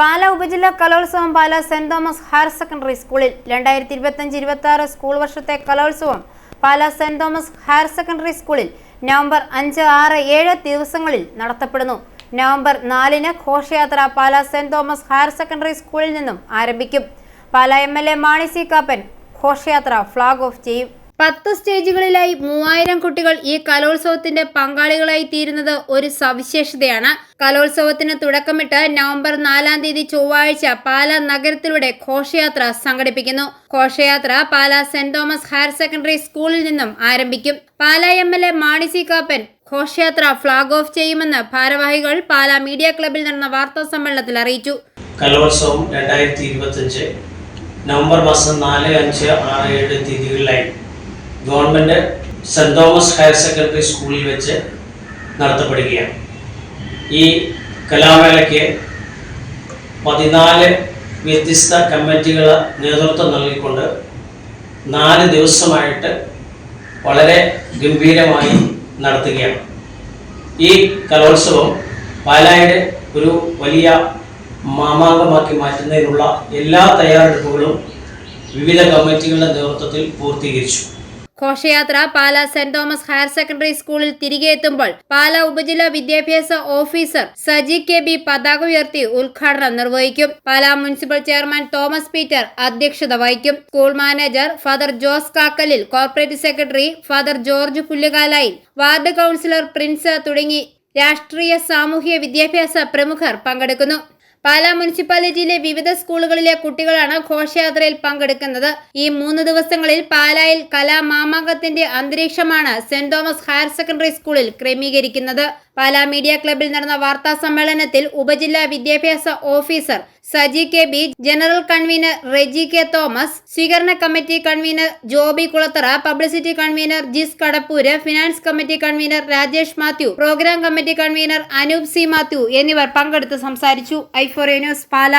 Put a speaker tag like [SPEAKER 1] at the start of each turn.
[SPEAKER 1] പാല ഉപജില്ല കലോത്സവം Pala Saint Thomas higher secondary സ്കൂളിൽ രണ്ടായിരത്തി ഇരുപത്തഞ്ച് ഇരുപത്തി ആറ് സ്കൂൾ വർഷത്തെ കലോത്സവം Pala Saint Thomas higher secondary സ്കൂളിൽ നവംബർ അഞ്ച് ആറ് ഏഴ് ദിവസങ്ങളിൽ നടത്തപ്പെടുന്നു. നവംബർ നാലിന് ഘോഷയാത്ര Pala Saint Thomas higher secondary സ്കൂളിൽ നിന്നും ആരംഭിക്കും. Pala M L A Mani C Kappan ഘോഷയാത്ര ഫ്ളാഗ് ഓഫ് ചെയ്യും. പത്ത് സ്റ്റേജുകളിലായി മൂവായിരം കുട്ടികൾ ഈ കലോത്സവത്തിന്റെ പങ്കാളികളായി തീരുന്നത് ഒരു സവിശേഷതയാണ്. കലോത്സവത്തിന് തുടക്കമിട്ട് നവംബർ നാലാം തീയതി ചൊവ്വാഴ്ച പാല നഗരത്തിലൂടെ ഘോഷയാത്ര സംഘടിപ്പിക്കുന്നു. ഘോഷയാത്ര Pala Saint Thomas higher secondary സ്കൂളിൽ നിന്നും ആരംഭിക്കും. Pala M L A Mani C Kappan ഘോഷയാത്ര ഫ്ളാഗ് ഓഫ് ചെയ്യുമെന്ന് ഭാരവാഹികൾ പാല മീഡിയ ക്ലബിൽ നടന്ന വാർത്താ സമ്മേളനത്തിൽ അറിയിച്ചു.
[SPEAKER 2] കലോത്സവം രണ്ടായിരത്തി ഇരുപത്തഞ്ച് നവംബർ മാസം നാല് അഞ്ച് ആറ് ഏഴ് തീയതികളിലായി government Saint Thomas higher secondary സ്കൂളിൽ വെച്ച് നടത്തപ്പെടുകയാണ്. ഈ കലാമേളയ്ക്ക് പതിനാല് വ്യത്യസ്ത കമ്മിറ്റികൾ നേതൃത്വം നൽകിക്കൊണ്ട് നാല് ദിവസമായിട്ട് വളരെ ഗംഭീരമായി നടത്തുകയാണ്. ഈ കലോത്സവം പാലായുടെ ഒരു വലിയ മാമാങ്കമാക്കി മാറ്റുന്നതിനുള്ള എല്ലാ തയ്യാറെടുപ്പുകളും വിവിധ കമ്മിറ്റികളുടെ നേതൃത്വത്തിൽ പൂർത്തീകരിച്ചു.
[SPEAKER 1] ഘോഷയാത്ര Pala Saint Thomas higher secondary സ്കൂളിൽ തിരികെ എത്തുമ്പോൾ പാല ഉപജില്ലാ വിദ്യാഭ്യാസ ഓഫീസർ സജി കെ ബി പതാക ഉയർത്തി ഉദ്ഘാടനം നിർവഹിക്കും. Pala municipal chairman Thomas Peter അധ്യക്ഷത വഹിക്കും. School manager father Jose Kakkalil corporate secretary father George Pullukalayi ward councillor Prince തുടങ്ങി രാഷ്ട്രീയ സാമൂഹ്യ വിദ്യാഭ്യാസ പ്രമുഖർ പങ്കെടുക്കുന്നു. പാലാ മുനിസിപ്പാലിറ്റിയിലെ വിവിധ സ്കൂളുകളിലെ കുട്ടികളാണ് ഘോഷയാത്രയിൽ പങ്കെടുക്കുന്നത്. ഈ മൂന്ന് ദിവസങ്ങളിൽ പാലായിൽ കലാമാമാങ്കത്തിന്റെ അന്തരീക്ഷമാണ് സെന്റ് തോമസ് ഹയർ സെക്കൻഡറി സ്കൂളിൽ ക്രമീകരിക്കുന്നത്. പാലാ മീഡിയ ക്ലബിൽ നടന്ന വാർത്താ സമ്മേളനത്തിൽ ഉപജില്ലാ വിദ്യാഭ്യാസ officer Saji K B general convener Reji K Thomas സ്വീകരണ committee convener Joby Kulathara publicity convener Jis Kadappoor finance committee convener Rajesh Mathew programme committee convener Anoop C Mathew എന്നിവർ പങ്കെടുത്ത് സംസാരിച്ചു. ഐഫോറിയ ന്യൂസ് പാല.